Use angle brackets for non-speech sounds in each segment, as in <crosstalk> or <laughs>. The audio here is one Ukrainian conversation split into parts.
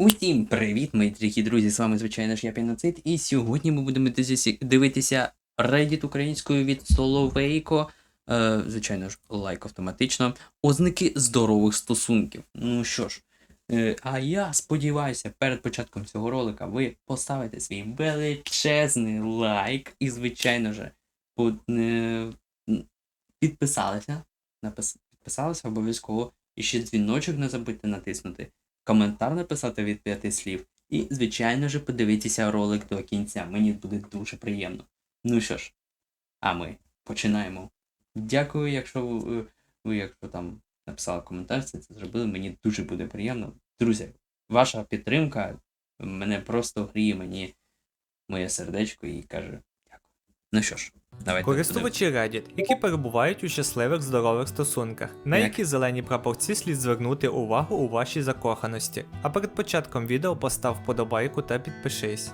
Усім привіт, мої дорогі друзі! З вами, звичайно ж, я Піноцид, і сьогодні ми будемо дивитися- Reddit українською від Соловейко. Е, звичайно ж, лайк автоматично. Ознаки здорових стосунків. Ну що ж, е, а я сподіваюся, перед початком цього ролика ви поставите свій величезний лайк і, звичайно ж, по- е, підписалися. Напис- підписалися обов'язково. І ще дзвіночок не забудьте натиснути коментар написати від п'яти слів. І, звичайно ж, подивитися ролик до кінця. Мені буде дуже приємно. Ну що ж, а ми починаємо. Дякую, якщо ви, ви якщо там написали коментар, це, це зробили. Мені дуже буде приємно. Друзі, ваша підтримка мене просто гріє мені моє сердечко і каже. Ну що ж, давайте. Користувачі Reddit, які перебувають у щасливих здорових стосунках, на Як? які зелені прапорці слід звернути увагу у вашій закоханості. А перед початком відео постав вподобайку та підпишись.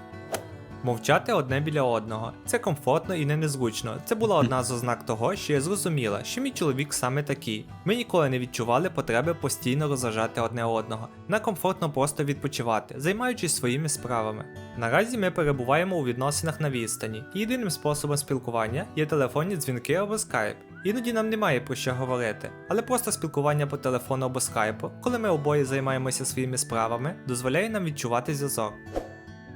Мовчати одне біля одного. Це комфортно і не незручно. Це була <laughs> одна з ознак того, що я зрозуміла, що мій чоловік саме такий. Ми ніколи не відчували потреби постійно розважати одне одного. Нам комфортно просто відпочивати, займаючись своїми справами. Наразі ми перебуваємо у відносинах на відстані, єдиним способом спілкування є телефонні дзвінки або скайп. Іноді нам немає про що говорити, але просто спілкування по телефону або скайпу, коли ми обоє займаємося своїми справами, дозволяє нам відчувати зв'язок.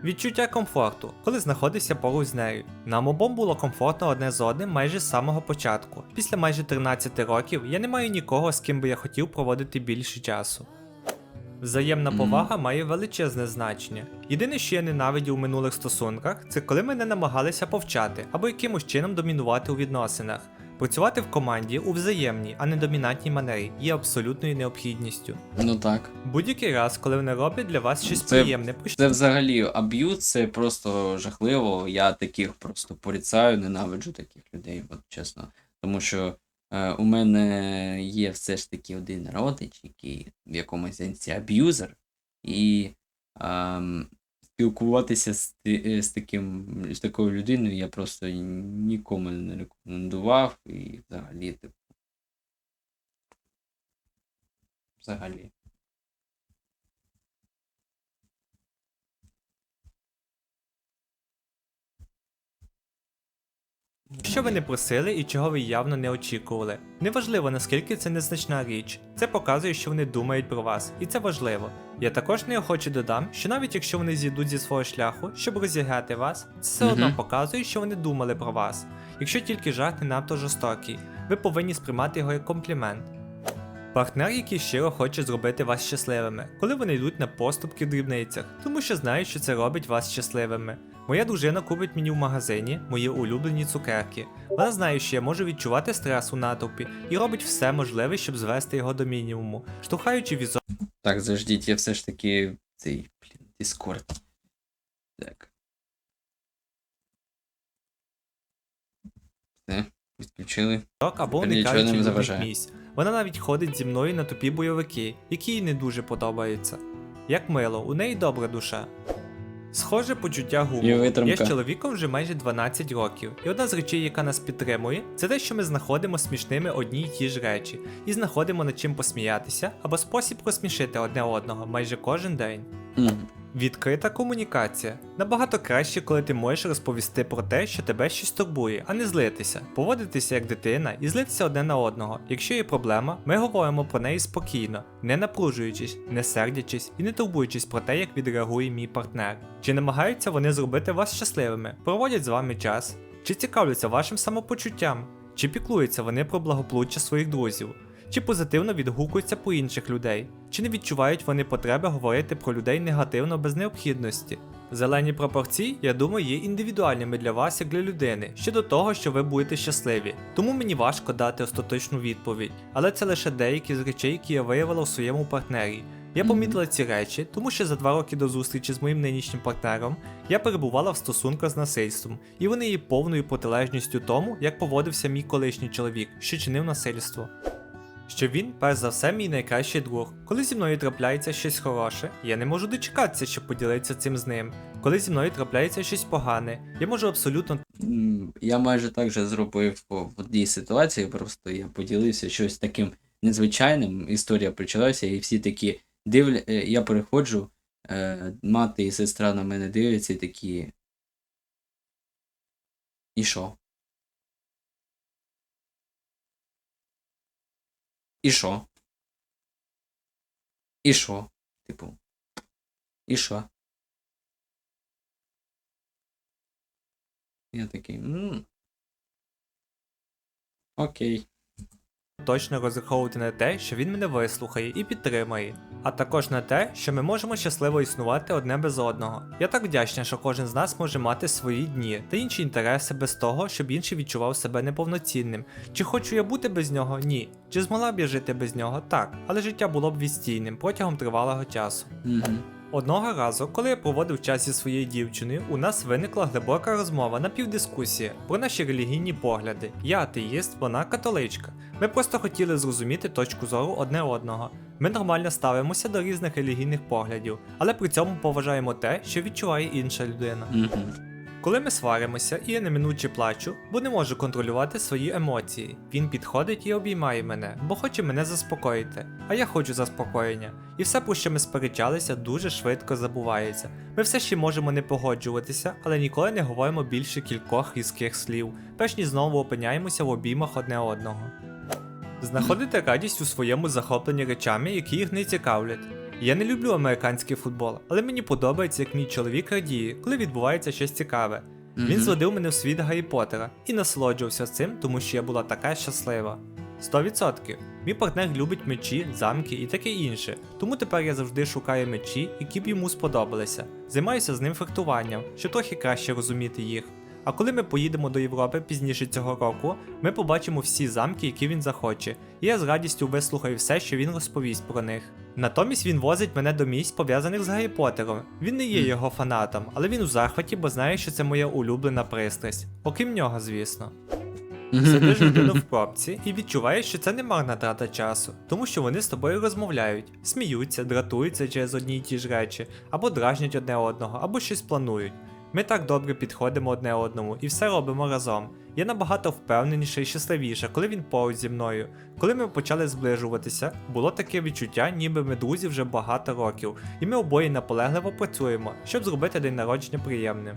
Відчуття комфорту, коли знаходився поруч з нею. Нам обом було комфортно одне з одним майже з самого початку. Після майже 13 років я не маю нікого, з ким би я хотів проводити більше часу. Взаємна повага має величезне значення. Єдине, що я ненавидів у минулих стосунках, це коли ми не намагалися повчати або якимось чином домінувати у відносинах. Працювати в команді у взаємній, а не домінантній манері є абсолютною необхідністю. Ну так. Будь-який раз, коли вони роблять для вас щось Це- приємне, Це взагалі аб'юз, це просто жахливо. Я таких просто порицаю, ненавиджу таких людей, от чесно. Тому що е, у мене є все ж таки один родич, який в якомусь сенсі аб'юзер, і ем, спілкуватися з, е, з, таким, з такою людиною я просто нікому не рекомендував і взагалі, типу. Взагалі. Що ви не просили і чого ви явно не очікували. Неважливо наскільки це незначна річ. Це показує, що вони думають про вас, і це важливо. Я також неохоче додам, що навіть якщо вони зійдуть зі свого шляху, щоб розіграти вас, це все одно показує, що вони думали про вас. Якщо тільки жарт не надто жорстокий, ви повинні сприймати його як комплімент. Партнер, який щиро хоче зробити вас щасливими, коли вони йдуть на поступки в дрібницях, тому що знають, що це робить вас щасливими. Моя дружина купить мені в магазині мої улюблені цукерки. Вона знає, що я можу відчувати стрес у натовпі і робить все можливе, щоб звести його до мінімуму, штовхаючи візок. Так, заждіть, я все ж таки цей, блін, Discord. Так. Все, відключили. або Тепер нічого не людних заважає. місць. Вона навіть ходить зі мною на тупі бойовики, які їй не дуже подобаються. Як мило, у неї добра душа. Схоже почуття гумору. Я з чоловіком вже майже 12 років, і одна з речей, яка нас підтримує, це те, що ми знаходимо смішними одні й ті ж речі, і знаходимо над чим посміятися або спосіб розсмішити одне одного майже кожен день. Мгм. Відкрита комунікація. Набагато краще, коли ти можеш розповісти про те, що тебе щось турбує, а не злитися, поводитися як дитина і злитися одне на одного. Якщо є проблема, ми говоримо про неї спокійно, не напружуючись, не сердячись і не турбуючись про те, як відреагує мій партнер. Чи намагаються вони зробити вас щасливими, проводять з вами час, чи цікавляться вашим самопочуттям, чи піклуються вони про благополуччя своїх друзів. Чи позитивно відгукуються по інших людей? Чи не відчувають вони потреби говорити про людей негативно без необхідності? Зелені пропорції, я думаю, є індивідуальними для вас як для людини щодо того, що ви будете щасливі. Тому мені важко дати остаточну відповідь, але це лише деякі з речей, які я виявила у своєму партнері. Я помітила ці речі, тому що за два роки до зустрічі з моїм нинішнім партнером я перебувала в стосунках з насильством, і вони є повною протилежністю тому, як поводився мій колишній чоловік, що чинив насильство. Що він, перш за все, мій найкращий друг. Коли зі мною трапляється щось хороше, я не можу дочекатися, щоб поділитися цим з ним. Коли зі мною трапляється щось погане, я можу абсолютно Я майже так же зробив в одній ситуації, просто я поділився щось таким незвичайним. Історія почалася, і всі такі дивля... е, я переходжу Е, мати і сестра на мене дивляться і такі. І що? І що? І що? Типу. І що? Я такий. м Окей. Точно розраховувати на те, що він мене вислухає і підтримає, а також на те, що ми можемо щасливо існувати одне без одного. Я так вдячна, що кожен з нас може мати свої дні та інші інтереси без того, щоб інший відчував себе неповноцінним. Чи хочу я бути без нього? Ні. Чи змогла б я жити без нього? Так, але життя було б відстійним протягом тривалого часу. Угу. Одного разу, коли я проводив час зі своєю дівчиною, у нас виникла глибока розмова напівдискусія про наші релігійні погляди. Я атеїст, вона католичка. Ми просто хотіли зрозуміти точку зору одне одного. Ми нормально ставимося до різних релігійних поглядів, але при цьому поважаємо те, що відчуває інша людина. Коли ми сваримося і я неминуче плачу, бо не можу контролювати свої емоції. Він підходить і обіймає мене, бо хоче мене заспокоїти, а я хочу заспокоєння. І все, про що ми сперечалися, дуже швидко забувається. Ми все ще можемо не погоджуватися, але ніколи не говоримо більше кількох різких слів, перш ніж знову опиняємося в обіймах одне одного. Знаходити радість у своєму захопленні речами, які їх не цікавлять. Я не люблю американський футбол, але мені подобається, як мій чоловік радіє, коли відбувається щось цікаве. Він зводив мене в світ Гаррі Поттера і насолоджувався цим, тому що я була така щаслива. 100%. Мій партнер любить мечі, замки і таке інше, тому тепер я завжди шукаю мечі, які б йому сподобалися. Займаюся з ним фехтуванням, щоб трохи краще розуміти їх. А коли ми поїдемо до Європи пізніше цього року, ми побачимо всі замки, які він захоче, і я з радістю вислухаю все, що він розповість про них. Натомість він возить мене до місць, пов'язаних з Гаррі Поттером. Він не є його фанатом, але він у захваті, бо знає, що це моя улюблена пристрасть. Окрім нього, звісно. Сидиш людину в <laughs> пробці і відчуваєш, що це не марна трата часу, тому що вони з тобою розмовляють, сміються, дратуються через одні й ті ж речі, або дражнять одне одного, або щось планують. Ми так добре підходимо одне одному і все робимо разом. Я набагато впевненіше і щасливіше, коли він поруч зі мною. Коли ми почали зближуватися, було таке відчуття, ніби ми друзі вже багато років, і ми обоє наполегливо працюємо, щоб зробити день народження приємним.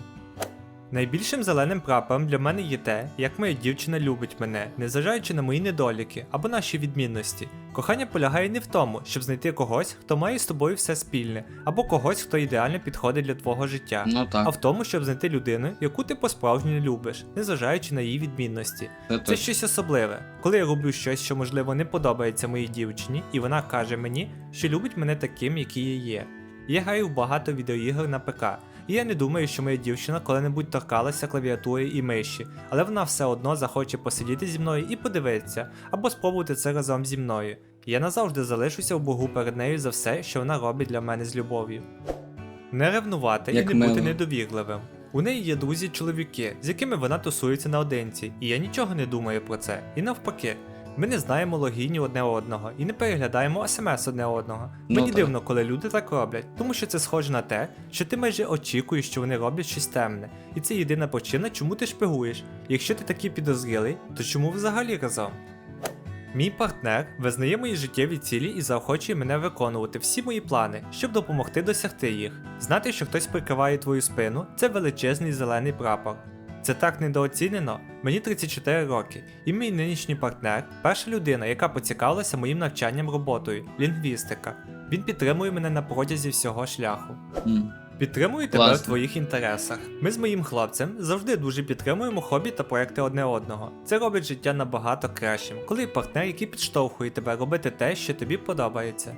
Найбільшим зеленим прапором для мене є те, як моя дівчина любить мене, незважаючи на мої недоліки або наші відмінності. Кохання полягає не в тому, щоб знайти когось, хто має з тобою все спільне, або когось, хто ідеально підходить для твого життя. Ну А в тому, щоб знайти людину, яку ти по-справжньому любиш, незважаючи на її відмінності. Це Це щось особливе, коли я роблю щось, що можливо не подобається моїй дівчині, і вона каже мені, що любить мене таким, який я є. Я граю в багато відеоігр на ПК, і я не думаю, що моя дівчина коли-небудь торкалася клавіатури і миші, але вона все одно захоче посидіти зі мною і подивитися, або спробувати це разом зі мною. Я назавжди залишуся в Богу перед нею за все, що вона робить для мене з любов'ю. Не ревнувати Як і не бути недовірливим. У неї є друзі-чоловіки, з якими вона тусується наодинці, і я нічого не думаю про це. І навпаки, ми не знаємо логінів одне одного і не переглядаємо смс одне одного. Ну Мені так. дивно, коли люди так роблять, тому що це схоже на те, що ти майже очікуєш, що вони роблять щось темне, і це єдина причина, чому ти шпигуєш. Якщо ти такий підозрілий, то чому взагалі разом? Мій партнер визнає мої життєві цілі і заохочує мене виконувати всі мої плани, щоб допомогти досягти їх. Знати, що хтось прикриває твою спину, це величезний зелений прапор. Це так недооцінено. Мені 34 роки, і мій нинішній партнер перша людина, яка поцікавилася моїм навчанням роботою лінгвістика. Він підтримує мене на протязі всього шляху. Підтримую тебе в твоїх інтересах. Ми з моїм хлопцем завжди дуже підтримуємо хобі та проекти одне одного. Це робить життя набагато кращим, коли є партнер, який підштовхує тебе робити те, що тобі подобається.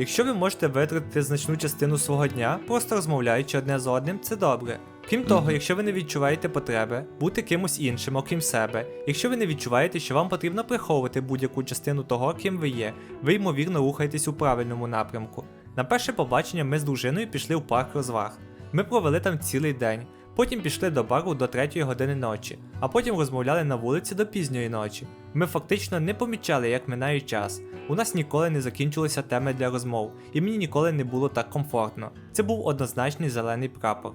Якщо ви можете витратити значну частину свого дня, просто розмовляючи одне з одним, це добре. Крім того, якщо ви не відчуваєте потреби бути кимось іншим, окрім себе, якщо ви не відчуваєте, що вам потрібно приховувати будь-яку частину того, ким ви є, ви ймовірно рухаєтесь у правильному напрямку. На перше побачення ми з дружиною пішли в парк розваг. Ми провели там цілий день. Потім пішли до бару до 3 години ночі, а потім розмовляли на вулиці до пізньої ночі. Ми фактично не помічали, як минає час. У нас ніколи не закінчилися теми для розмов, і мені ніколи не було так комфортно. Це був однозначний зелений прапор.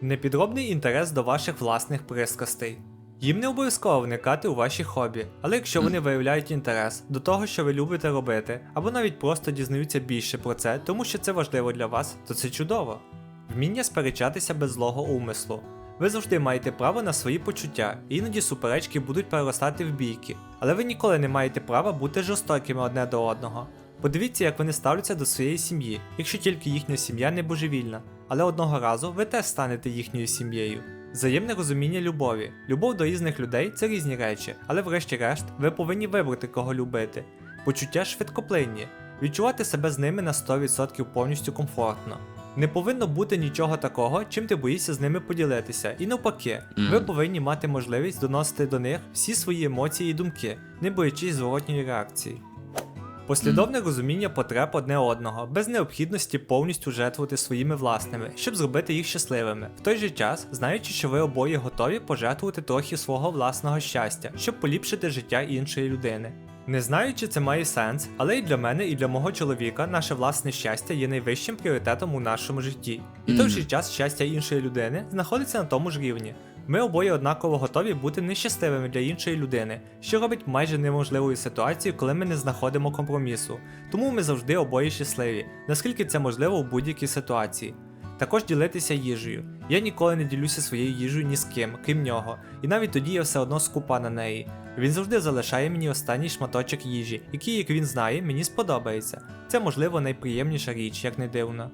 Непідробний інтерес до ваших власних прискостей. Їм не обов'язково вникати у ваші хобі, але якщо вони виявляють інтерес до того, що ви любите робити, або навіть просто дізнаються більше про це, тому що це важливо для вас, то це чудово. Вміння сперечатися без злого умислу. Ви завжди маєте право на свої почуття, іноді суперечки будуть переростати в бійки, але ви ніколи не маєте права бути жорстокими одне до одного. Подивіться, як вони ставляться до своєї сім'ї, якщо тільки їхня сім'я не божевільна, але одного разу ви теж станете їхньою сім'єю. Взаємне розуміння любові. Любов до різних людей це різні речі, але врешті-решт ви повинні вибрати кого любити. Почуття швидкоплинні, відчувати себе з ними на 100% повністю комфортно. Не повинно бути нічого такого, чим ти боїшся з ними поділитися. І навпаки, ви повинні мати можливість доносити до них всі свої емоції і думки, не боячись зворотньої реакції. Послідовне розуміння потреб одне одного, без необхідності повністю жертвувати своїми власними, щоб зробити їх щасливими. В той же час, знаючи, що ви обоє готові пожертвувати трохи свого власного щастя, щоб поліпшити життя іншої людини. Не знаю, чи це має сенс, але і для мене, і для мого чоловіка наше власне щастя є найвищим пріоритетом у нашому житті. І в той же час щастя іншої людини знаходиться на тому ж рівні. Ми обоє однаково готові бути нещасливими для іншої людини, що робить майже неможливою ситуацію, коли ми не знаходимо компромісу. Тому ми завжди обоє щасливі, наскільки це можливо у будь-якій ситуації. Також ділитися їжею. Я ніколи не ділюся своєю їжею ні з ким, крім нього, і навіть тоді я все одно скупа на неї. Він завжди залишає мені останній шматочок їжі, який, як він знає, мені сподобається. Це можливо найприємніша річ, як не дивно.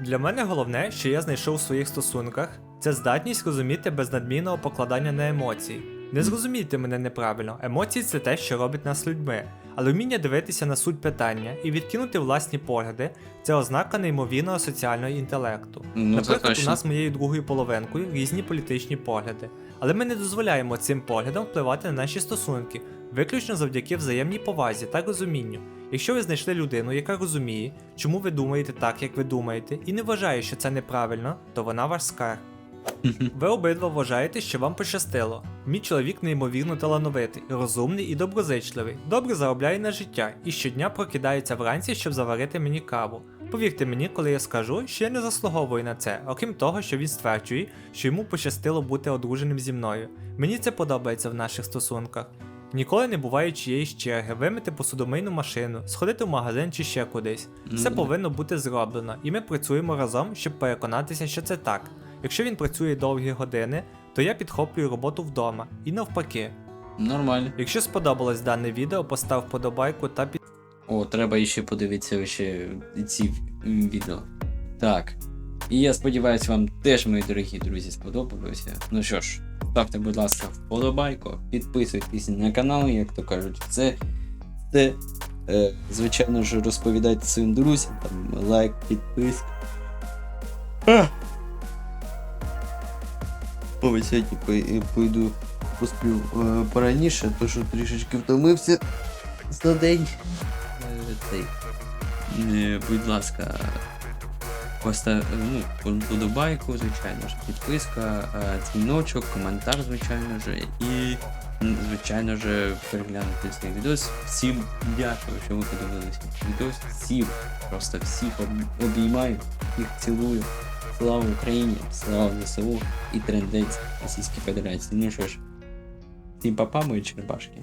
Для мене головне, що я знайшов у своїх стосунках, це здатність розуміти без надмірного покладання на емоції. Не зрозумійте мене неправильно, емоції це те, що робить нас людьми, але вміння дивитися на суть питання і відкинути власні погляди це ознака неймовірного соціального інтелекту. Ну, Наприклад, у нас з моєю другою половинкою різні політичні погляди, але ми не дозволяємо цим поглядам впливати на наші стосунки, виключно завдяки взаємній повазі та розумінню. Якщо ви знайшли людину, яка розуміє, чому ви думаєте так, як ви думаєте, і не вважає, що це неправильно, то вона ваш скарб. Ви обидва вважаєте, що вам пощастило. Мій чоловік неймовірно талановитий, розумний і доброзичливий, добре заробляє на життя і щодня прокидається вранці, щоб заварити мені каву. Повірте мені, коли я скажу, що я не заслуговую на це, окрім того, що він стверджує, що йому пощастило бути одруженим зі мною. Мені це подобається в наших стосунках. Ніколи не буває чиєїсь черги, вимити посудомийну машину, сходити в магазин чи ще кудись. Все повинно бути зроблено, і ми працюємо разом, щоб переконатися, що це так. Якщо він працює довгі години, то я підхоплюю роботу вдома, і навпаки. Нормально. Якщо сподобалось дане відео, постав вподобайку та під. О, треба іще подивитися ще ці відео. Так. І я сподіваюся, вам теж, мої дорогі друзі, сподобалося. Ну що ж, ставте, будь ласка, вподобайку, підписуйтесь на канал, як то кажуть, це. Це, е, звичайно ж, розповідайте своїм друзям, там, лайк, підписка. Ой, сьогодні пой- пойду посплю е, пораніше, то що трішечки втомився за день. Цей. Е, Будь ласка, постав, ну, подобайку, звичайно ж, підписка, е, дзвіночок, коментар, звичайно ж, і, звичайно ж, переглянути цей відос. Всім дякую, що ви подивилися відос. Всім, просто всіх обіймаю, всіх цілую. Слава Україні, слава ЗСУ і трендець Російської Федерації. Ну що ж, всім папа, мої черепашки.